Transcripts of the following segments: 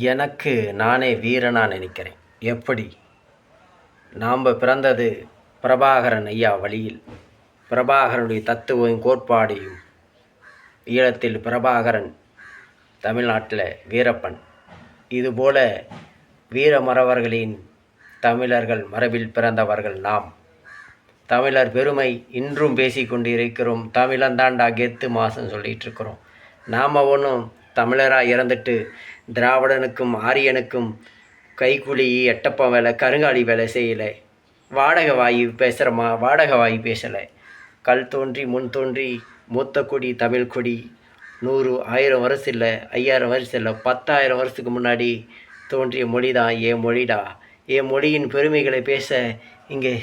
எனக்கு நானே வீரனாக நினைக்கிறேன். எப்படி? நாம் பிறந்தது பிரபாகரன் ஐயா வழியில். பிரபாகரனுடைய தத்துவம் கோட்பாடையும் ஈழத்தில் பிரபாகரன் தமிழ்நாட்டில் வீரப்பன். இதுபோல வீரமறவர்களின் தமிழர்கள் மரபில் பிறந்தவர்கள் நாம். தமிழர் பெருமை இன்றும் பேசிக்கொண்டிருக்கிறோம் தமிழந்தாண்டா கெத்து மாசம் சொல்லிகிட்டு இருக்கிறோம். நாம் ஒன்றும் தமிழராக இறந்துட்டு திராவிடனுக்கும் ஆரியனுக்கும் கைக்கூலி எட்டப்பம் வேலை கருங்காலி வேலை செய்யலை. வாடகை வாயு பேசுகிறோமா வாடகை வாயு பேசலை. கல் தோன்றி முன் தோன்றி மூத்த கொடி தமிழ் கொடி. நூறு ஆயிரம் வருஷம் இல்லை ஐயாயிரம் வருஷம் இல்லை பத்தாயிரம் வருஷத்துக்கு முன்னாடி தோன்றிய மொழி தான் என் மொழிடா? என் மொழியின் பெருமைகளை பேச இங்கே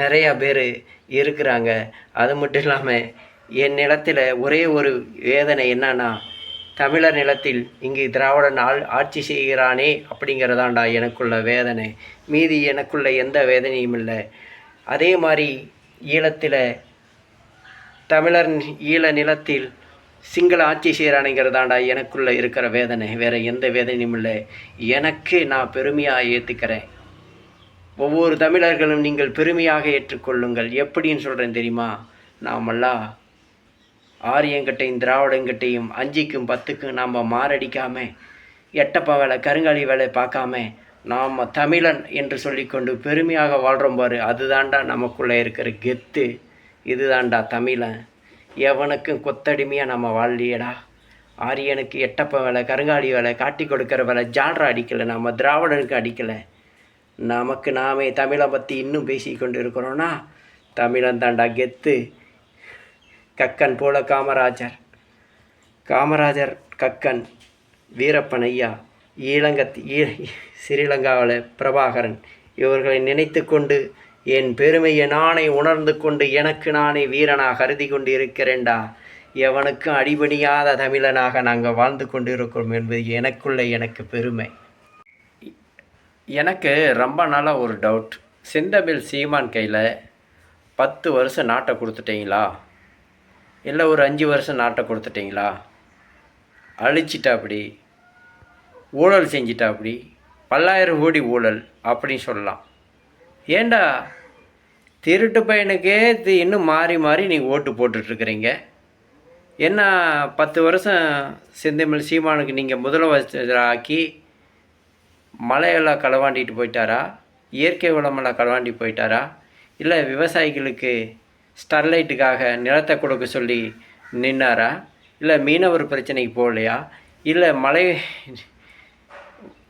நிறையா பேர் இருக்கிறாங்க. அது மட்டும் இல்லாமல் என் நிலத்தில் ஒரே ஒரு வேதனை என்னன்னா தமிழர் நிலத்தில் இங்கு திராவிடன் ஆள் ஆட்சி செய்கிறானே அப்படிங்கிறதாண்டா எனக்குள்ள வேதனை. மீதி எனக்குள்ள எந்த வேதனையும் இல்லை. அதே மாதிரி ஈழத்தில் தமிழர் ஈழ நிலத்தில் சிங்கள ஆட்சி செய்கிறானுங்கிறதாண்டா எனக்குள்ள இருக்கிற வேதனை. வேற எந்த வேதனையும் இல்லை. எனக்கு நான் பெருமையாக ஏற்றுக்கிறேன் ஒவ்வொரு தமிழர்களும் நீங்கள் பெருமையாக ஏற்றுக்கொள்ளுங்கள். எப்படின்னு சொல்கிறேன் தெரியுமா? நாமெல்லாம் ஆரியங்கிட்டையும் திராவிடங்கிட்டையும் அஞ்சுக்கும் பத்துக்கும் நாம் மாரடிக்காம எட்டப்பா வேலை கருங்காலி வேலை பார்க்காம நாம் தமிழன் என்று சொல்லிக்கொண்டு பெருமையாக வாழ்கிறோம் பாரு. அதுதான்டா நமக்குள்ளே இருக்கிற கெத்து. இதுதாண்டா தமிழன். எவனுக்கும் கொத்தடிமையாக நம்ம வாழலையடா. ஆரியனுக்கு எட்டப்ப வேலை கருங்காலி வேலை காட்டி கொடுக்குற வேலை ஜால்ரா அடிக்கலை நம்ம திராவிடனுக்கு அடிக்கலை. நமக்கு நாமே தமிழை பற்றி இன்னும் பேசி கொண்டு இருக்கிறோன்னா தமிழன் தாண்டா கெத்து. கக்கன் போல காமராஜர். காமராஜர் கக்கன் வீரப்பன் ஐயா ஈழங்கத் ஈ ஸ்ரீலங்காவில் பிரபாகரன் இவர்களை நினைத்து கொண்டு என் பெருமையை நானே உணர்ந்து கொண்டு எனக்கு நானே வீரனாக கருதி கொண்டு இருக்கிறேன்டா எவனுக்கும் அடிபணியாத தமிழனாக நாங்கள் வாழ்ந்து கொண்டு இருக்கிறோம் என்பது எனக்குள்ள எனக்கு பெருமை. எனக்கு ரொம்ப நாளாக ஒரு டவுட் செந்தமிழ் சீமான் கையில் பத்து வருஷம் நாட்டை கொடுத்துட்டீங்களா? இல்லை ஒரு அஞ்சு வருஷம் நாட்டை கொடுத்துட்டிங்களா? அழிச்சிட்டா அப்படி? ஊழல் செஞ்சிட்டா அப்படி? பல்லாயிரம் கோடி ஊழல் அப்படின்னு சொல்லலாம். ஏண்டா? திருட்டு பையனுக்கே இன்னும் மாறி மாறி நீங்கள் ஓட்டு போட்டுட்ருக்குறீங்க. என்ன பத்து வருஷம் செந்தமிழ் சீமானுக்கு நீங்கள் முதலமைச்சராக்கி மலையெல்லாம் களவாண்டிட்டு போயிட்டாரா? இயற்கை வளமெல்லாம் களவாண்டி போயிட்டாரா? இல்லை விவசாயிகளுக்கு ஸ்டர்லைட்டுக்காக நிலத்தை கொடுக்க சொல்லி நின்னாரா? இல்லை மீனவர் பிரச்சனைக்கு போகலையா? இல்லை மலை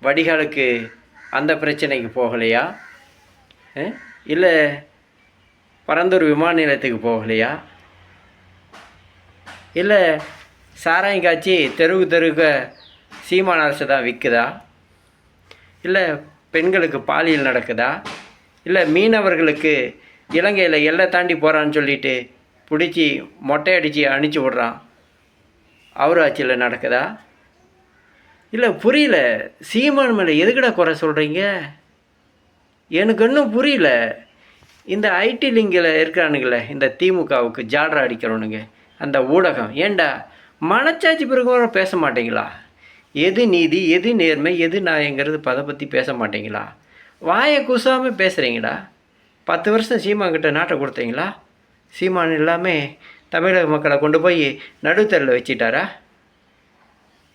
வடிகாலுக்கு அந்த பிரச்சனைக்கு போகலையா? இல்லை பரந்தூர் விமான நிலையத்துக்கு போகலையா? இல்லை சாராயம் காய்ச்சி தெருவு தெருவுக்கு சீமான அரசு தான் விற்குதா? இல்லை பெண்களுக்கு பாலியல் நடக்குதா? இல்லை மீனவர்களுக்கு இலங்கையில் எல்லை தாண்டி போகிறான்னு சொல்லிட்டு பிடிச்சி மொட்டை அடித்து அனுப்பிச்சி விட்றான். அவர் ஆட்சியில் நடக்குதா? இல்லை புரியல. சீமான் மேலே எதுக்குடா குறை சொல்கிறீங்க எனக்கு இன்னும் புரியல. இந்த ஐடி லிங்கில் இருக்கிறானுங்களே இந்த திமுகவுக்கு ஜால்ரா அடிக்கிறவனுங்க அந்த ஊடகம் ஏண்டா? மனச்சாட்சி பிறகு கூட பேச மாட்டீங்களா? எது நீதி எது நேர்மை எது நாயங்கிறது பதை பற்றி பேச மாட்டீங்களா? வாயை குசாமல் பேசுகிறீங்களா பத்து வருஷம் சீமான் நாட்டை கொடுத்தீங்களா? சீமான் எல்லாமே தமிழக மக்களை கொண்டு போய் நடுத்தரில் வச்சிட்டாரா?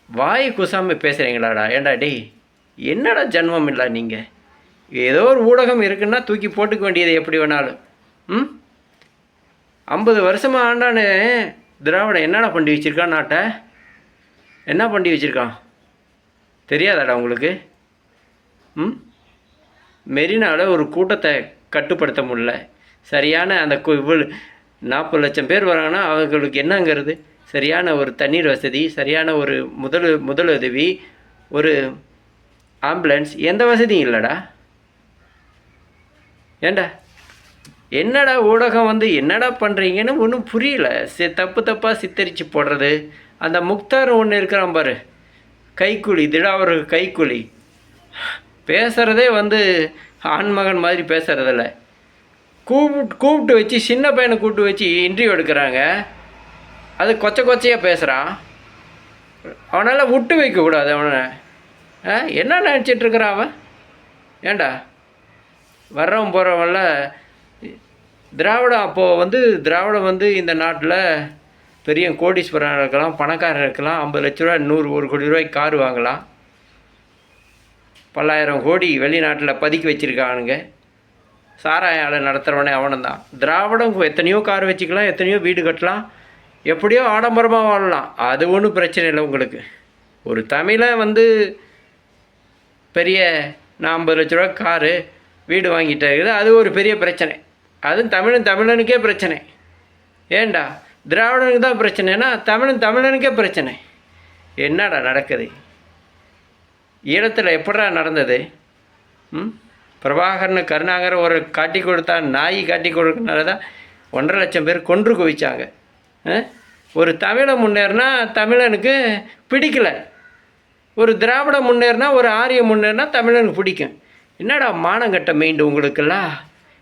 வாய் குசாமி பேசுகிறீங்களாடா ஏண்டா டேய்? என்னடா ஜென்மம் இல்லை நீங்கள் ஏதோ ஒரு ஊடகம் இருக்குன்னா தூக்கி போட்டுக்க வேண்டியது எப்படி வேணாலும். ம்? ஐம்பது வருஷமாக ஆண்டானு திராவிடம் என்னடா பண்ணி வச்சுருக்கான் நாட்டை? என்ன பண்ணி வச்சிருக்கான்? தெரியாதாடா உங்களுக்கு? ம்? மெரினாவில் ஒரு கூட்டத்தை கட்டுப்படுத்த முடியல. சரியான அந்த கு- இவ்வளவு நாற்பது லட்சம் பேர் வராங்கன்னா அவங்களுக்கு என்னங்கிறது? சரியான ஒரு தண்ணீர் வசதி சரியான ஒரு முதல் முதலுதவி ஒரு ஆம்புலன்ஸ் எந்த வசதியும் இல்லைடா. ஏண்டா? என்னடா ஊடகம் வந்து என்னடா பண்ணுறீங்கன்னு ஒன்றும் புரியல. சி தப்பு தப்பாக சித்தரித்து போடுறது. அந்த முக்தார் ஒன்று இருக்கிறான் பாரு. கைக்கூலி திடாவர் கைக்கூலி பேசுகிறதே வந்து ஆண்மகன் மாதிரி பேசுகிறதில்ல கூப்பிட்டு கூப்பிட்டு வச்சு சின்ன பையனை கூப்பிட்டு வச்சு இன்டர்வியூ எடுக்கிறாங்க. அது கொச்சை கொச்சையாக பேசுகிறான் அவனால் விட்டு வைக்கக்கூடாது அவனை. ஆ என்ன நினச்சிட்டு இருக்கிறான் அவன்? ஏண்டா? வர்றவன் போகிறவன்ல திராவிடம் அப்போது வந்து திராவிடம் வந்து இந்த நாட்டில் பெரிய கோடீஸ்வரன் இருக்கலாம் பணக்காரன் இருக்கலாம் ஐம்பது லட்ச ரூபா நூறு ஒரு கோடி ரூபாய்க்கு கார் வாங்கலாம். பல்லாயிரம் கோடி வெளிநாட்டில் பதுக்கி வச்சுருக்கானுங்க. சாராய ஆலை நடத்துகிறவனே அவனும் தான் திராவிடம் எத்தனையோ கார் வச்சுக்கலாம் எத்தனையோ வீடு கட்டலாம் எப்படியோ ஆடம்பரமாக வாழலாம். அது ஒன்றும் பிரச்சனை இல்லை உங்களுக்கு. ஒரு தமிழை வந்து பெரிய நான் ஐம்பது லட்ச ரூபா காரு வீடு வாங்கிட்டே இருக்குது. அது ஒரு பெரிய பிரச்சனை. அதுவும் தமிழன் தமிழனுக்கே பிரச்சனை. ஏன்டா திராவிடனுக்கு தான் பிரச்சனைனா தமிழன் தமிழனுக்கே பிரச்சனை. என்னடா நடக்குது? ஈழத்தில் எப்படா நடந்தது? ம்? பிரபாகரன் கருணாகர் ஒரு காட்டி கொடுத்தா நாய் காட்டி கொடுக்கறனால தான் ஒன்றரை லட்சம் பேர் கொன்று குவிச்சாங்க. ஆ? ஒரு தமிழை முன்னேறினா தமிழனுக்கு பிடிக்கல. ஒரு திராவிட முன்னேறினா ஒரு ஆரிய முன்னேறினா தமிழனுக்கு பிடிக்கும். என்னடா மானங்கட்ட மெயிண்டு உங்களுக்கெல்லாம்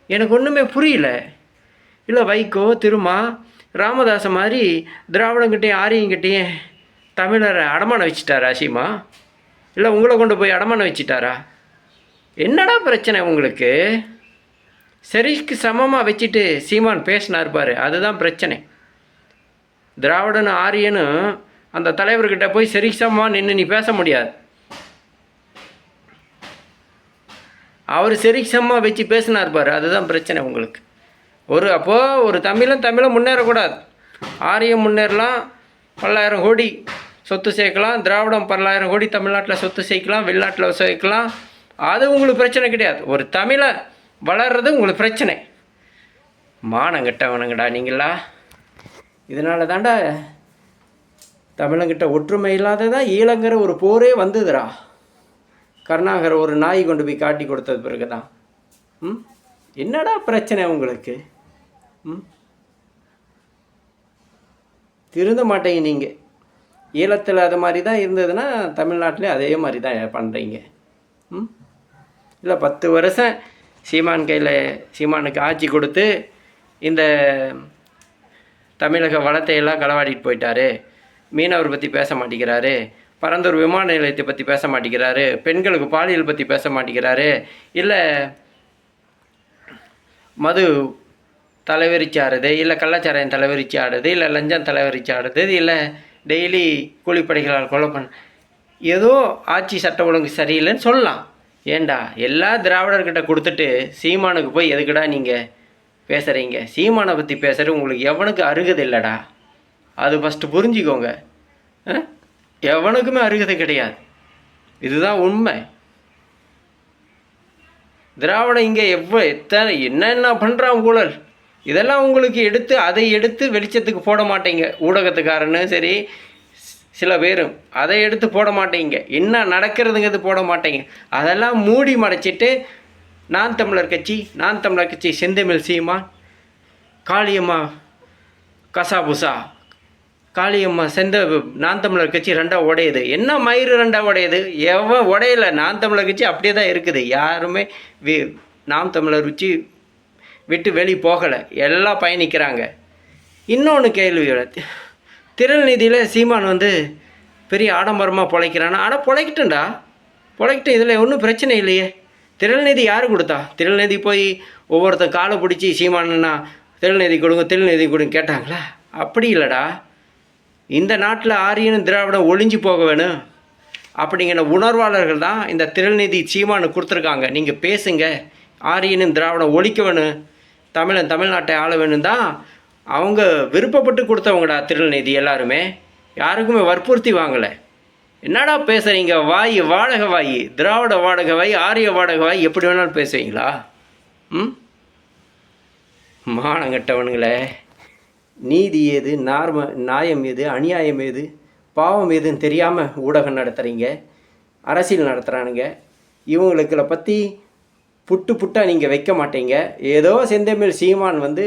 எனக்கு ஒன்றுமே புரியல. இல்லை வைகோ திருமா ராமதாச மாதிரி திராவிடங்கிட்டையும் ஆரியங்கிட்டையும் தமிழரை அடமானம் வச்சுட்டார் அசிமா இல்லை உங்களை கொண்டு போய் அடமான வச்சிட்டாரா? என்னடா பிரச்சனை உங்களுக்கு? சரிக்கு சமமாக வச்சுட்டு சீமான் பேசினார் பாரு அதுதான் பிரச்சனை. திராவிடனும் ஆரியனும் அந்த தலைவர்கிட்ட போய் சரி சமமாக நின்று நீ பேச முடியாது. அவர் சரி சமமாக வச்சு பேசினார் பாரு அதுதான் பிரச்சனை உங்களுக்கு. ஒரு அப்போது ஒரு தமிழன் தமிழை முன்னேறக்கூடாது. ஆரியம் முன்னேறலாம் பல்லாயிரம் கோடி சொத்து சேர்க்கலாம் திராவிடம் பல்லாயிரம் கோடி தமிழ்நாட்டில் சொத்து சேர்க்கலாம் வெளிநாட்டில் சேர்க்கலாம். அது உங்களுக்கு பிரச்சனை கிடையாது. ஒரு தமிழை வளர்றது உங்களுக்கு பிரச்சனை. மானங்கிட்டவனுங்கடா நீங்களா? இதனால தாண்டா தமிழங்கிட்ட ஒற்றுமை இல்லாததான் ஈழங்கிற ஒரு போரே வந்ததுடா. கருணாகர் ஒரு நாய் கொண்டு போய் காட்டி கொடுத்தது பிறகு தான் ம்? என்னடா பிரச்சனை உங்களுக்கு? ம்? திருந்த மாட்டேங்க நீங்கள் ஈழத்தில் அது மாதிரி தான் இருந்ததுன்னா தமிழ்நாட்டிலே அதே மாதிரி தான் பண்ணுறீங்க ம்? இல்லை பத்து வருஷம் சீமான் கையில் சீமானுக்கு ஆட்சி கொடுத்து இந்த தமிழக வளத்தையெல்லாம் களவாடிட்டு போயிட்டாரு. மீனவர் பற்றி பேச மாட்டேங்கிறாரு. பரந்தூர் விமான நிலையத்தை பற்றி பேச மாட்டேங்கிறாரு. பெண்களுக்கு பாலியல் பற்றி பேச மாட்டேங்கிறாரு. இல்லை மது தலைவரிச்சாடுது இல்லை கள்ளச்சாராயம் தலைவரிச்சாடுது இல்லை லஞ்சம் தலைவரிச்சாடுது இல்லை டெய்லி கூலிப்படைகளால் கொலை பண்ண ஏதோ ஆட்சி சட்ட ஒழுங்கு சரியில்லைன்னு சொல்லலாம். ஏண்டா? எல்லா திராவிடர்கிட்ட கொடுத்துட்டு சீமானுக்கு போய் எதுக்குடா நீங்கள் பேசுகிறீங்க சீமானை பற்றி பேசுகிறது உங்களுக்கு எவனுக்கு அருகது இல்லைடா? அது ஃபஸ்ட்டு புரிஞ்சுக்கோங்க. ஆ? எவனுக்குமே அருகதை கிடையாது. இதுதான் உண்மை. திராவிடம் இங்கே எவ்வளோ எத்தனை என்னென்ன பண்ணுறான் ஊழல்? இதெல்லாம் உங்களுக்கு எடுத்து அதை எடுத்து வெளிச்சத்துக்கு போட மாட்டீங்க. ஊடகத்துக்காரனும் சரி சில பேரும் அதை எடுத்து போட மாட்டீங்க. என்ன நடக்கிறதுங்கிறது போட மாட்டீங்க. அதெல்லாம் மூடி மறைச்சிட்டு நான் தமிழர் கட்சி நான் தமிழர் கட்சி செந்தமிழ் சீமா காளியம்மா கசாபுசா காளியம்மா செந்த நான் தமிழர் கட்சி ரெண்டாக உடையுது. என்ன மயிறு ரெண்டாக உடையுது? எவன் உடையலை? நான் தமிழர் கட்சி அப்படியே தான் இருக்குது. யாருமே வி நாம் தமிழர் வச்சு விட்டு வெளி போகலை. எல்லாம் பயணிக்கிறாங்க இன்னொன்று கேள்வி திருநிதியில் சீமான் வந்து பெரிய ஆடம்பரமாக பிழைக்கிறானா? ஆனால் பொழைக்கட்டும்டா. பிழைக்கட்டும் இதில் ஒன்றும் பிரச்சனை இல்லையே. திருநிதி யார் கொடுத்தா? திருநிதி போய் ஒவ்வொருத்தன் காலை பிடிச்சி சீமானண்ணா திருநிதி கொடுங்க திருநிதி கொடுங்க கேட்டாங்களா? அப்படி இல்லைடா. இந்த நாட்டில் ஆரியனும் திராவிடம் ஒளிஞ்சு போக வேணும். அப்படிங்கிற உணர்வாளர்கள் தான் இந்த திருநிதி சீமானு கொடுத்துருக்காங்க. நீங்கள் பேசுங்க. ஆரியனும் திராவிடம் ஒழிக்க வேணும். தமிழன் தமிழ்நாட்டை ஆள வேணும் தான் அவங்க விருப்பப்பட்டு கொடுத்தவங்கடா திருநிதி எல்லாருமே. யாருக்குமே வற்புறுத்தி வாங்கலை. என்னடா பேசுகிறீங்க வாய் வாடகை வாய். திராவிட வாடகை வாய் ஆரிய வாடகை வாய். எப்படி வேணாலும் பேசுவீங்களா? ம்? மானங்கட்டவனுங்களே நீதி எது நார்ம நியாயம் எது அநியாயம் எது பாவம் எதுன்னு தெரியாமல் ஊடகம் நடத்துகிறீங்க அரசியல் நடத்துகிறானுங்க இவங்களுக்களை பற்றி புட்டு புட்டாக நீங்கள் வைக்க மாட்டீங்க. ஏதோ செந்தமிழ் சீமான் வந்து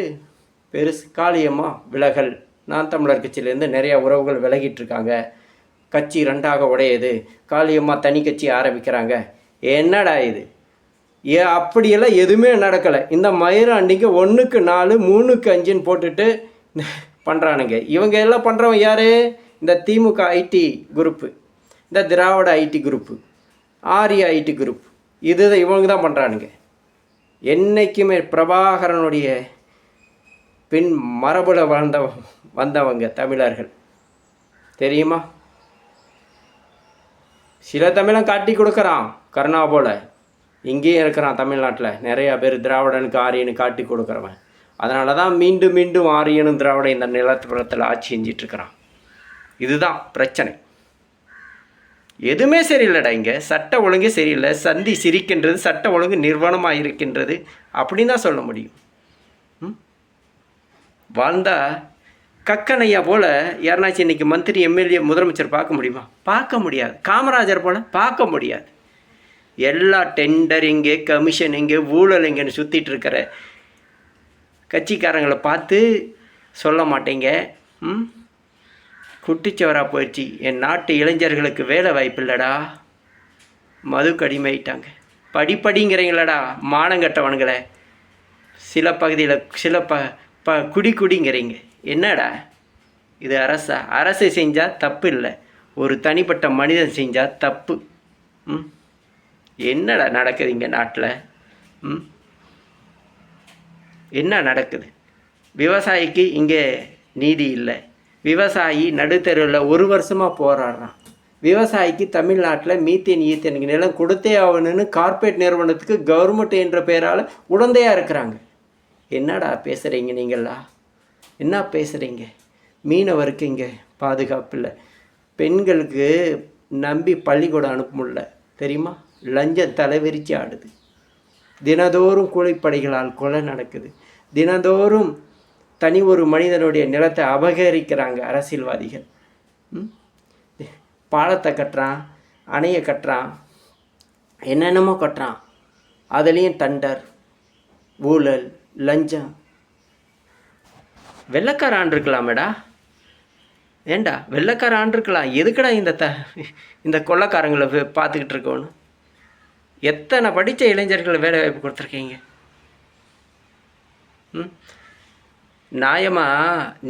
பெருசு காளியம்மா விலகல். நான் தமிழர் கட்சியிலேருந்து நிறையா உறவுகள் விலகிட்டு இருக்காங்க. கட்சி ரெண்டாக உடையுது. காளியம்மா தனி கட்சி ஆரம்பிக்கிறாங்க. என்னடா இது? ஏ அப்படியெல்லாம் எதுவுமே நடக்கலை. இந்த மயிராண்டிங்க ஒன்றுக்கு நாலு மூணுக்கு அஞ்சுன்னு போட்டுட்டு பண்ணுறானுங்க இவங்க எல்லாம் பண்ணுறவங்க யார்? இந்த திமுக ஐடி குரூப்பு. இந்த திராவிட ஐடி குரூப்பு. ஆரிய ஐடி குரூப் இது இவங்க தான் பண்ணுறானுங்க என்றைக்குமே பிரபாகரனுடைய பின் மரபில் வாழ்ந்த வந்தவங்க தமிழர்கள். தெரியுமா? சில தமிழன் காட்டி கொடுக்குறான் கருணா போல. இங்கேயும் இருக்கிறான் தமிழ்நாட்டில். நிறையா பேர் திராவிடனுக்கு ஆரியனுக்கு காட்டி கொடுக்குறவன். அதனால தான் மீண்டும் மீண்டும் ஆரியனும் திராவிட இந்த நிலப்புறத்தில் ஆட்சி செஞ்சிட்ருக்கிறான் இதுதான் பிரச்சனை. எதுவுமே சரியில்லைடா இங்கே. சட்ட ஒழுங்கே சரியில்லை. சந்தி சிரிக்கின்றது சட்ட ஒழுங்கு நிர்வாணமாக இருக்கின்றது அப்படின்னு தான் சொல்ல முடியும். ம்? கக்கனையா போல் யாருனாச்சும் இன்னைக்கு மந்திரி எம்எல்ஏ முதலமைச்சர் பார்க்க முடியுமா? பார்க்க முடியாது. காமராஜர் போல் பார்க்க முடியாது. எல்லா டெண்டர் கமிஷனிங்கு கமிஷன் ஊழல் சுற்றிட்டு இருக்கிற கட்சிக்காரங்களை பார்த்து சொல்ல மாட்டேங்க. ம்? குட்டிச்சவராக போயிடுச்சு. என் நாட்டு இளைஞர்களுக்கு வேலை வாய்ப்பு இல்லைடா மதுக்கு அடிமையிட்டாங்க படிப்படிங்கிறீங்களடா மானங்கட்டவனுங்களே சில பகுதியில் சில ப ப குடி குடிங்கிறீங்க. என்னடா? இது அரசா? அரசு செஞ்சால் தப்பு இல்லை ஒரு தனிப்பட்ட மனிதன் செஞ்சால் தப்பு. ம்? என்னடா நடக்குது இங்கே நாட்டில்? ம்? என்ன நடக்குது? விவசாயிக்கு இங்கே நீதி இல்லை. விவசாயி நடுத்தெருவில் ஒரு வருஷமாக போராடுறான். விவசாயிக்கு தமிழ்நாட்டில் மீத்தேன் ஈத்தேனுக்கு நிலம் கொடுத்தே ஆகணும்னு கார்ப்பரேட் நிறுவனத்துக்கு கவர்மெண்ட் என்ற பெயரால் உடந்தையாக இருக்கிறாங்க. என்னடா பேசுகிறீங்க நீங்களா? என்ன பேசுகிறீங்க மீனவருக்கு இங்கே பாதுகாப்பு இல்லை. பெண்களுக்கு நம்பி பள்ளிக்கூடம் அனுப்ப முடியல. தெரியுமா? லஞ்சம் தலைவிரிச்சு ஆடுது. தினதோறும் கூலிப்படைகளால் கொலை நடக்குது. தினந்தோறும் தனி ஒரு மனிதனுடைய நிலத்தை அபகரிக்கிறாங்க அரசியல்வாதிகள். ம்? பாலத்தை கட்டுறான் அணையை கட்டுறான் என்னென்னமோ கட்டுறான். அதுலேயும் தண்டர் ஊழல் லஞ்சம். வெள்ளக்கார ஆண்டிருக்கலாமேடா. ஏண்டா வெள்ளக்கார ஆண்டிருக்கலாம். எதுக்குடா இந்த த இந்த கொள்ளக்காரங்களை பார்த்துக்கிட்டு இருக்கோன்னு? எத்தனை படித்த இளைஞர்கள் வேலை வாய்ப்பு கொடுத்துருக்கீங்க? ம்? நியாயமா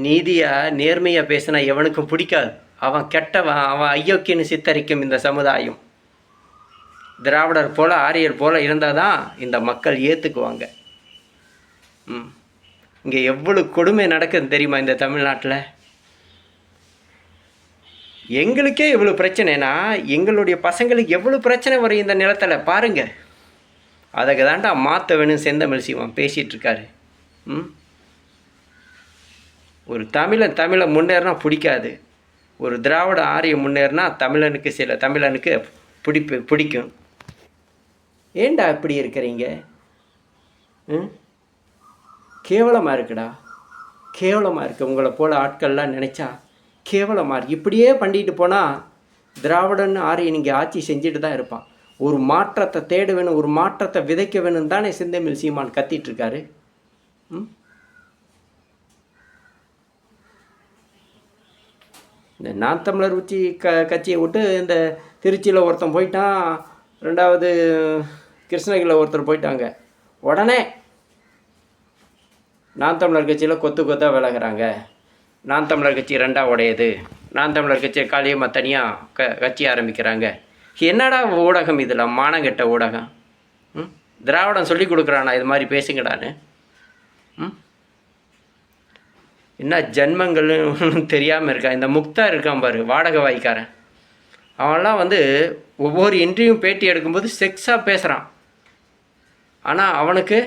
நீதியாக நேர்மையாக பேசினா எவனுக்கும் பிடிக்காது. அவன் கெட்டவன் அவன் ஐயோக்கியன்னு சித்தரிக்கும் இந்த சமுதாயம். திராவிடர் போல் ஆரியர் போல் இருந்தால் தான் இந்த மக்கள் ஏற்றுக்குவாங்க ம். இங்கே எவ்வளோ கொடுமை நடக்குது தெரியுமா இந்த தமிழ்நாட்டில்? எங்களுக்கே இவ்வளோ பிரச்சனைனா எங்களுடைய பசங்களுக்கு எவ்வளோ பிரச்சனை வரும் இந்த நிலத்தில்? பாருங்கள் அதுக்கு தான்டா மாற்ற வேணும் செந்தமிழ் சிவம் பேசிகிட்ருக்காரு ம். ஒரு தமிழன் தமிழை முன்னேறினா பிடிக்காது. ஒரு திராவிட ஆரிய முன்னேறினா தமிழனுக்கு சில தமிழனுக்கு பிடிப்பு பிடிக்கும். ஏண்டா இப்படி இருக்கிறீங்க? ம்? கேவலமாக இருக்குடா. கேவலமாக இருக்குது உங்களை போல் ஆட்கள்லாம் நினச்சா கேவலமாக இருக்குது இப்படியே பண்ணிட்டு போனால் திராவிடன் ஆரியன் இங்கே ஆட்சி செஞ்சுட்டு தான் இருப்பான். ஒரு மாற்றத்தை தேட வேணும் ஒரு மாற்றத்தை விதைக்க வேணும் தானே சிந்தமில் சீமான் கத்திட்டு இருக்காரு. ம்? இந்த நான் தமிழர் உச்சி க கட்சியை விட்டு இந்த திருச்சியில் ஒருத்தன் போயிட்டான் ரெண்டாவது கிருஷ்ணகிரியில் ஒருத்தர் போயிட்டாங்க. உடனே நான் தமிழர் கட்சியில் கொத்து கொத்தாக விலகுறாங்க. நான் தமிழர் கட்சி ரெண்டாக உடையது. நான் தமிழர் கட்சியை காலியமாக தனியாக க கட்சி ஆரம்பிக்கிறாங்க. என்னடா ஊடகம் இதில்? மானங்கெட்ட ஊடகம். ம்? திராவிடம் சொல்லி கொடுக்குறானா? இது மாதிரி பேசுங்கடான்னு. ம்? என்ன ஜென்மங்கள்னு தெரியாமல் இருக்கான் இந்த முக்தா இருக்கான் பாரு வாடகை வாய்க்காரன் அவன்லாம் வந்து ஒவ்வொரு இன்டர்வியூ பேட்டி எடுக்கும்போது செக்ஸாக பேசுகிறான் ஆனால் அவனுக்கு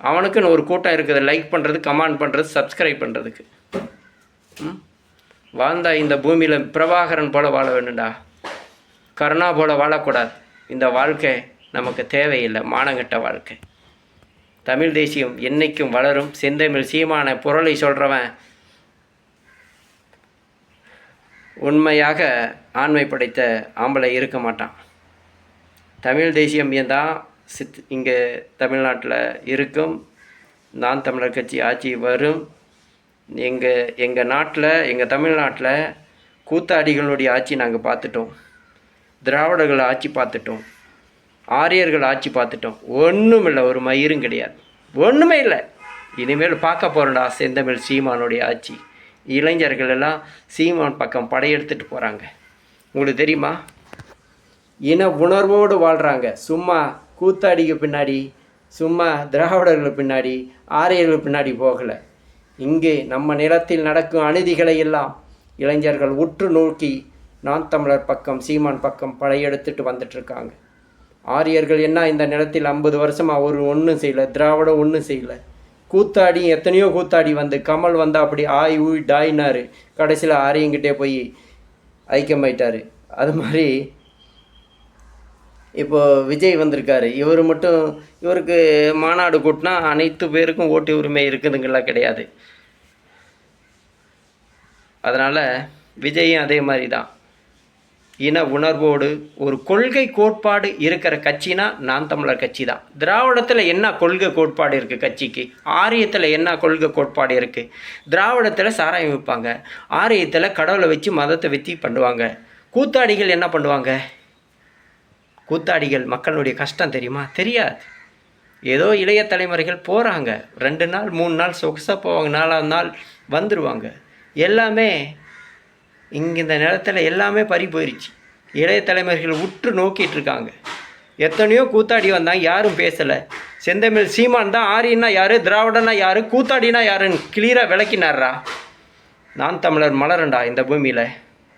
அவனுக்குன்னு ஒரு கூட்டம் இருக்குது. லைக் பண்ணுறது கமெண்ட் பண்ணுறது சப்ஸ்கிரைப் பண்ணுறதுக்கு ம்? வாழ்ந்தா இந்த பூமியில் பிரபாகரன் போல் வாழ வேணும்டா கருணா போல் வாழக்கூடாது. இந்த வாழ்க்கை நமக்கு தேவையில்லை. மானங்கட்ட வாழ்க்கை. தமிழ் தேசியம் என்றைக்கும் வளரும். செந்தமிழ் சீமான பொருளை சொல்கிறவன் உண்மையாக ஆண்மை படைத்த ஆம்பளை இருக்க மாட்டான். தமிழ் தேசியம் தான் சித் இங்கே தமிழ்நாட்டில் இருக்கும். நான் தமிழர் கட்சி ஆட்சி வரும். எங்கள் எங்கள் நாட்டில் எங்கள் தமிழ்நாட்டில் கூத்தாடிகளுடைய ஆட்சி நாங்கள் பார்த்துட்டோம். திராவிடர்கள் ஆட்சி பார்த்துட்டோம். ஆரியர்கள் ஆட்சி பார்த்துட்டோம். ஒன்றும் இல்லை ஒரு மயிரும் கிடையாது. ஒன்றுமே இல்லை. இனிமேல் பார்க்க போகிறோம்டா செந்தமிழ் சீமானுடைய ஆட்சி. இளைஞர்கள் எல்லாம் சீமான் பக்கம் படையெடுத்துட்டு போகிறாங்க உங்களுக்கு தெரியுமா? இன உணர்வோடு வாழ்கிறாங்க சும்மா கூத்தாடிக்கு பின்னாடி சும்மா திராவிடர்கள் பின்னாடி ஆரியர்கள் பின்னாடி போகலை. இங்கே நம்ம நிலத்தில் நடக்கும் அநீதிகளை எல்லாம் இளைஞர்கள் உற்று நோக்கி நான் தமிழர் பக்கம் சீமான் பக்கம் படையெடுத்துட்டு வந்துட்டுருக்காங்க ஆரியர்கள் என்ன இந்த நிலத்தில் ஐம்பது வருஷமாக ஒரு ஒன்றும் செய்யலை திராவிடம் ஒன்றும் செய்யலை. கூத்தாடி எத்தனையோ கூத்தாடி வந்து கமல் வந்து அப்படி ஆய் ஊய் டாய்னாரு. கடைசியில் ஆரியங்கிட்டே போய் ஐக்கியமாயிட்டார். அது மாதிரி இப்போ விஜய் வந்திருக்காரு. இவர் மட்டும் இவருக்கு மாநாடு கூட்டினா அனைத்து பேருக்கும் ஓட்டு உரிமை இருக்குதுங்களா கிடையாது. அதனால் விஜயும் அதே மாதிரி தான். இன உணர்வோடு ஒரு கொள்கை கோட்பாடு இருக்கிற கட்சினா நான் தமிழர் கட்சி தான் திராவிடத்தில் என்ன கொள்கை கோட்பாடு இருக்குது கட்சிக்கு? ஆரியத்தில் என்ன கொள்கை கோட்பாடு இருக்குது திராவிடத்தில் சாராயம் விற்பாங்க ஆரியத்தில் கடவுளை வச்சு மதத்தை வச்சு பண்ணுவாங்க. கூத்தாடிகள் என்ன பண்ணுவாங்க? கூத்தாடிகள் மக்களுடைய கஷ்டம் தெரியுமா? தெரியாது. ஏதோ இளைய தலைமுறைகள் போகிறாங்க ரெண்டு நாள் மூணு நாள் சொகுசாக போவாங்க. நாலாவது நாள் வந்துடுவாங்க எல்லாமே இங்கே இந்த நிலத்தில் எல்லாமே பறி போயிடுச்சு இளைய தலைமுறைகள் உற்று நோக்கிட்டு இருக்காங்க. எத்தனையோ கூத்தாடி வந்தாங்க யாரும் பேசலை. செந்தமிழ் சீமான் தான் ஆரியன்னா யார் திராவிடனா யார் கூத்தாடினா யாருன்னு கிளியராக விளக்கினார்ரா? நான் தமிழர் மலரண்டா இந்த பூமியில்?